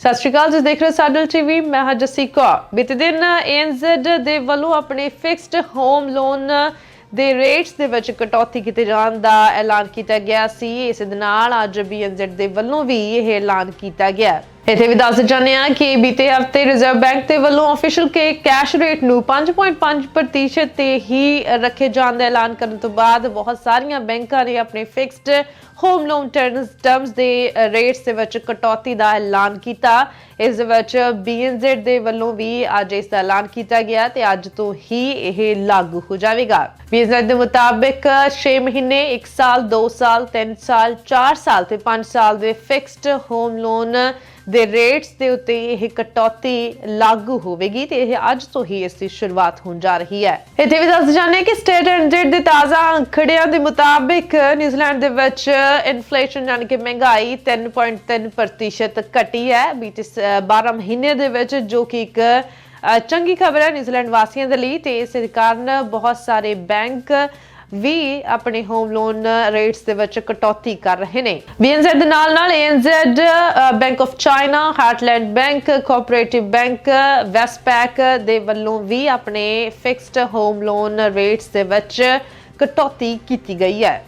ਸਤਿ ਸ਼੍ਰੀ ਅਕਾਲ, ਤੁਸੀਂ ਦੇਖ ਰਹੇ ਹੋ ਸਾਡਲ ਟੀਵੀ। ਮੈਂ ਹਾਂ ਜਸੀ ਕੌਰ ਬੀਤੇ ਦਿਨ ANZ ਦੇ ਵੱਲੋਂ ਆਪਣੇ ਫਿਕਸਡ ਹੋਮ ਲੋਨ ਦੇ ਰੇਟਸ ਦੇ ਵਿੱਚ ਕਟੌਤੀ ਕੀਤੇ ਜਾਣ ਦਾ ਐਲਾਨ ਕੀਤਾ ਗਿਆ ਸੀ। ਇਸ ਦੇ ਨਾਲ ਅੱਜ BNZ ਦੇ ਵੱਲੋਂ ਵੀ ਇਹ ਐਲਾਨ ਕੀਤਾ ਗਿਆ। ਇੱਥੇ ਵੀ ਦੱਸ ਜਾਂਦੇ ਹਾਂ ਕਿ ਬੀਤੇ ਹਫ਼ਤੇ ਰਿਜ਼ਰਵ ਬੈਂਕ ਦੇ ਵੱਲੋਂ ਆਫੀਸ਼ੀਅਲ ਕੇ ਕੈਸ਼ ਰੇਟ ਨੂੰ 5.5% ਤੇ ਹੀ ਰੱਖੇ ਜਾਣ ਦਾ ਐਲਾਨ ਕਰਨ ਤੋਂ ਬਾਅਦ ਬਹੁਤ ਸਾਰੀਆਂ ਬੈਂਕਾਂ ਨੇ ਆਪਣੇ fixed home loan terms terms ਦੇ ਰੇਟਸ ਦੇ ਵਿੱਚ ਕਟੌਤੀ ਦਾ ਐਲਾਨ ਕੀਤਾ। ਇਸ ਦੇ ਵਿੱਚ BNZ ਦੇ ਵੱਲੋਂ ਵੀ ਅੱਜ ਇਸ ਦਾ ਐਲਾਨ ਕੀਤਾ ਗਿਆ ਤੇ ਅੱਜ ਤੋਂ ਹੀ ਇਹ ਲਾਗੂ ਹੋ ਜਾਵੇਗਾ। BNZ ਦੇ ਮੁਤਾਬਿਕ 6 ਮਹੀਨੇ 1 ਸਾਲ 2 ਸਾਲ 3 ਸਾਲ 4 ਸਾਲ ਤੇ 5 ਸਾਲ ਦੇ ਫਿਕਸਡ ਹੋਮ ਲੋਨ ਦੇ ਰੇਟਸ ਦੇ ਉੱਤੇ ਇਹ ਕਟੌਤੀ ਲਾਗੂ ਹੋਵੇਗੀ ਤੇ ਇਹ ਅੱਜ ਤੋਂ ਹੀ ਇਸ ਦੀ ਸ਼ੁਰੂਆਤ ਹੋਣ ਜਾ ਰਹੀ ਹੈ। ਇੱਥੇ ਵੀ ਦੱਸ ਜਾਣੇ ਕਿ ਸਟੇਟ ਐਂਡਡ ਦੇ ਤਾਜ਼ਾ ਅੰਕੜਿਆਂ ਦੇ ਮੁਤਾਬਿਕ ਨਿਊਜ਼ੀਲੈਂਡ ਦੇ ਵਿੱਚ ਇਨਫਲੇਸ਼ਨ ਯਾਨੀ ਕਿ ਮਹਿੰਗਾਈ 3.3% ਘਟੀ ਹੈ। ਬੀਤੇ ਸ- 12 ਮਹੀਨੇ ਦੇ ਵਿੱਚ ਜੋ ਕਿ ਇੱਕ ਚੰਗੀ ਖਬਰ ਹੈ ਨਿਊਜ਼ੀਲੈਂਡ ਵਾਸੀਆਂ ਦੇ ਲਈ ਤੇ ਇਸ ਕਾਰਨ ਬਹੁਤ ਸਾਰੇ ਬੈਂਕ ਵੀ ਆਪਣੇ ਹੋਮ ਲੋਨ ਰੇਟਸ ਦੇ ਵਿੱਚ ਕਟੌਤੀ ਕਰ ਰਹੇ ਨੇ। BNZ ਦੇ ਨਾਲ ਨਾਲ ANZ bank of China Heartland bank cooperative bank Westpac ਦੇ ਵੱਲੋਂ ਵੀ ਆਪਣੇ ਫਿਕਸਡ ਹੋਮ ਲੋਨ ਰੇਟਸ ਦੇ ਵਿੱਚ ਕਟੌਤੀ ਕੀਤੀ ਗਈ ਹੈ।